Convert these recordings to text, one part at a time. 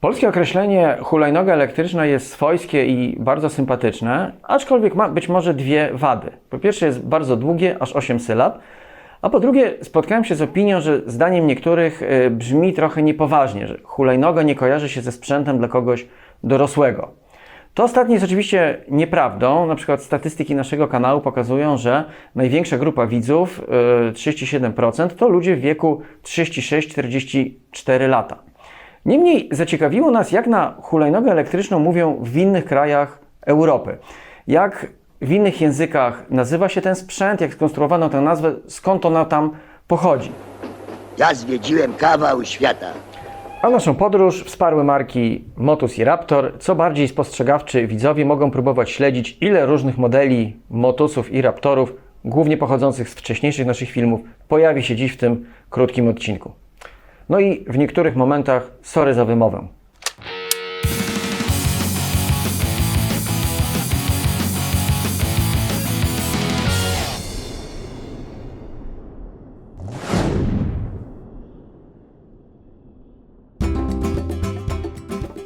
Polskie określenie hulajnoga elektryczna jest swojskie i bardzo sympatyczne, aczkolwiek ma być może dwie wady. Po pierwsze jest bardzo długie, aż 8 sylab, a po drugie spotkałem się z opinią, że zdaniem niektórych y, brzmi trochę niepoważnie, że hulajnoga nie kojarzy się ze sprzętem dla kogoś dorosłego. To ostatnie jest oczywiście nieprawdą. Na przykład statystyki naszego kanału pokazują, że największa grupa widzów, y, 37%, to ludzie w wieku 36-44 lata. Niemniej zaciekawiło nas, jak na hulajnogę elektryczną mówią w innych krajach Europy. Jak w innych językach nazywa się ten sprzęt, jak skonstruowano tę nazwę, skąd ona tam pochodzi. Ja zwiedziłem kawał świata. A naszą podróż wsparły marki Motus i Raptor. Co bardziej spostrzegawczy widzowie mogą próbować śledzić, ile różnych modeli Motusów i Raptorów, głównie pochodzących z wcześniejszych naszych filmów, pojawi się dziś w tym krótkim odcinku. No i w niektórych momentach sorry za wymowę.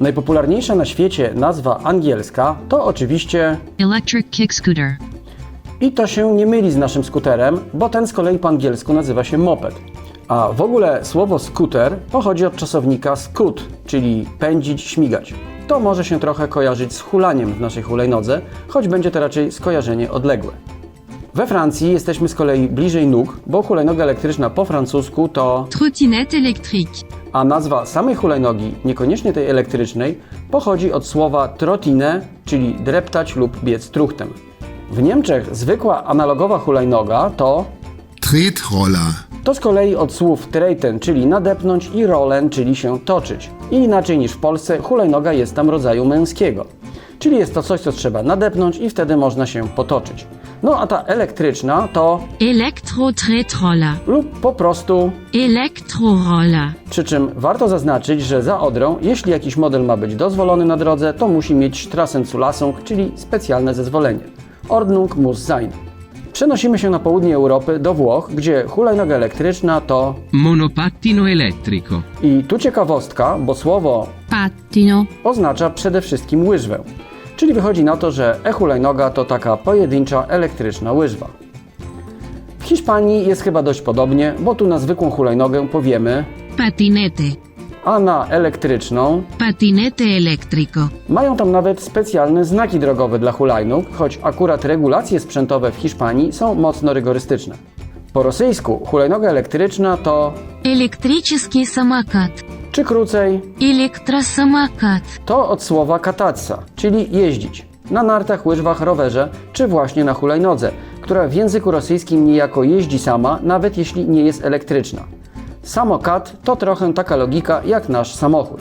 Najpopularniejsza na świecie nazwa angielska to oczywiście Electric kick scooter. i to się nie myli z naszym skuterem, bo ten z kolei po angielsku nazywa się moped. A w ogóle słowo skuter pochodzi od czasownika scoot, czyli pędzić, śmigać. To może się trochę kojarzyć z hulaniem w naszej hulajnodze, choć będzie to raczej skojarzenie odległe. We Francji jesteśmy z kolei bliżej nóg, bo hulajnoga elektryczna po francusku to Trottinette électrique. a nazwa samej hulajnogi, niekoniecznie tej elektrycznej, pochodzi od słowa trotine, czyli dreptać lub biec truchtem. W Niemczech zwykła analogowa hulajnoga to Tretroller. To z kolei od słów treten, czyli nadepnąć i rollen, czyli się toczyć. I inaczej niż w Polsce, hulajnoga jest tam rodzaju męskiego. Czyli jest to coś, co trzeba nadepnąć i wtedy można się potoczyć. No a ta elektryczna to Elektro-Tretroller. lub po prostu Elektroroller. Przy czym warto zaznaczyć, że za Odrą, jeśli jakiś model ma być dozwolony na drodze, to musi mieć Straßenzulassung, czyli specjalne zezwolenie. Ordnung muss sein. Przenosimy się na południe Europy, do Włoch, gdzie hulajnoga elektryczna to... Monopattino elettrico. I tu ciekawostka, bo słowo Pattino. oznacza przede wszystkim łyżwę. Czyli wychodzi na to, że e-hulajnoga to taka pojedyncza elektryczna łyżwa. W Hiszpanii jest chyba dość podobnie, bo tu na zwykłą hulajnogę powiemy, Patinete a na elektryczną patinete elektriko. Mają tam nawet specjalne znaki drogowe dla hulajnóg, choć akurat regulacje sprzętowe w Hiszpanii są mocno rygorystyczne. Po rosyjsku hulajnoga elektryczna to elektryczny samokat. Czy krócej elektrosamokat. To od słowa kataca, czyli jeździć. Na nartach, łyżwach, rowerze, czy właśnie na hulajnodze, która w języku rosyjskim niejako jeździ sama, nawet jeśli nie jest elektryczna. Samokat to trochę taka logika jak nasz samochód.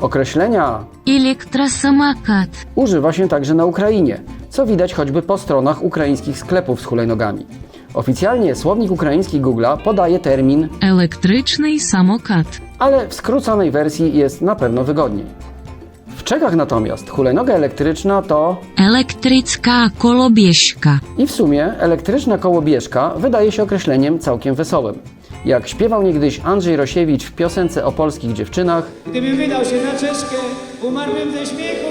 Określenia elektrosamakat używa się także na Ukrainie, co widać choćby po stronach ukraińskich sklepów z hulajnogami. Oficjalnie słownik ukraiński Google'a podaje termin elektryczny samokat, ale w skróconej wersji jest na pewno wygodniej. W Czechach natomiast hulajnoga elektryczna to elektryczna kolobieżka. I w sumie elektryczna kołobieżka wydaje się określeniem całkiem wesołym. Jak śpiewał niegdyś Andrzej Rosiewicz w piosence o polskich dziewczynach, Gdybym wydał się na Czeszkę, umarłbym ze śmiechu.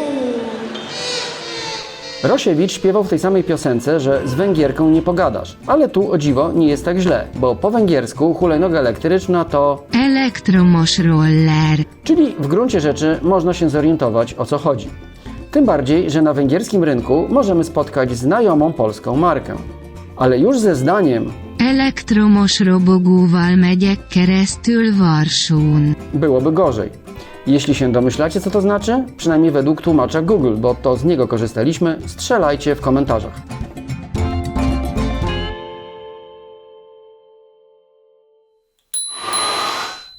Rosiewicz śpiewał w tej samej piosence, że z Węgierką nie pogadasz. Ale tu o dziwo nie jest tak źle, bo po węgiersku hulajnoga elektryczna to Elektromoshroller. Czyli w gruncie rzeczy można się zorientować o co chodzi. Tym bardziej, że na węgierskim rynku możemy spotkać znajomą polską markę. Ale już ze zdaniem Elektromosrobogóval megyek keresztül Varsón. byłoby gorzej. Jeśli się domyślacie, co to znaczy, przynajmniej według tłumacza Google, bo to z niego korzystaliśmy, strzelajcie w komentarzach.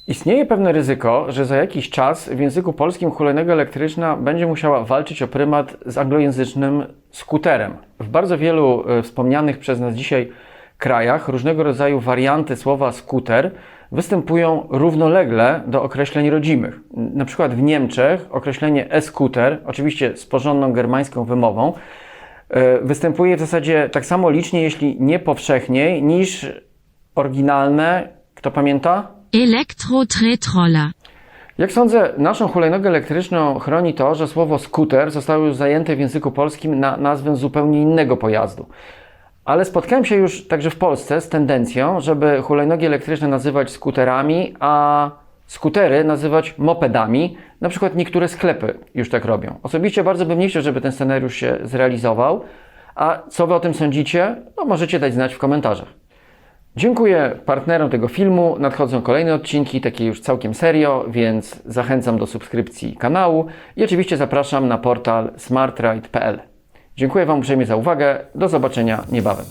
Istnieje pewne ryzyko, że za jakiś czas w języku polskim hulajnoga elektryczna będzie musiała walczyć o prymat z anglojęzycznym skuterem. W bardzo wielu e, wspomnianych przez nas dzisiaj krajach różnego rodzaju warianty słowa skuter występują równolegle do określeń rodzimych. Na przykład w Niemczech określenie e-skuter, oczywiście z porządną germańską wymową, e, występuje w zasadzie tak samo licznie, jeśli nie powszechniej, niż oryginalne, kto pamięta? Elektro-Tretroller. Jak sądzę, naszą hulajnogę elektryczną chroni to, że słowo skuter zostało już zajęte w języku polskim na nazwę zupełnie innego pojazdu. Ale spotkałem się już także w Polsce z tendencją, żeby hulajnogi elektryczne nazywać skuterami, a skutery nazywać mopedami. Na przykład niektóre sklepy już tak robią. Osobiście bardzo bym nie chciał, żeby ten scenariusz się zrealizował. A co wy o tym sądzicie? No, możecie dać znać w komentarzach. Dziękuję partnerom tego filmu. Nadchodzą kolejne odcinki, takie już całkiem serio, więc zachęcam do subskrypcji kanału i oczywiście zapraszam na portal smartride.pl. Dziękuję Wam uprzejmie za uwagę. Do zobaczenia niebawem.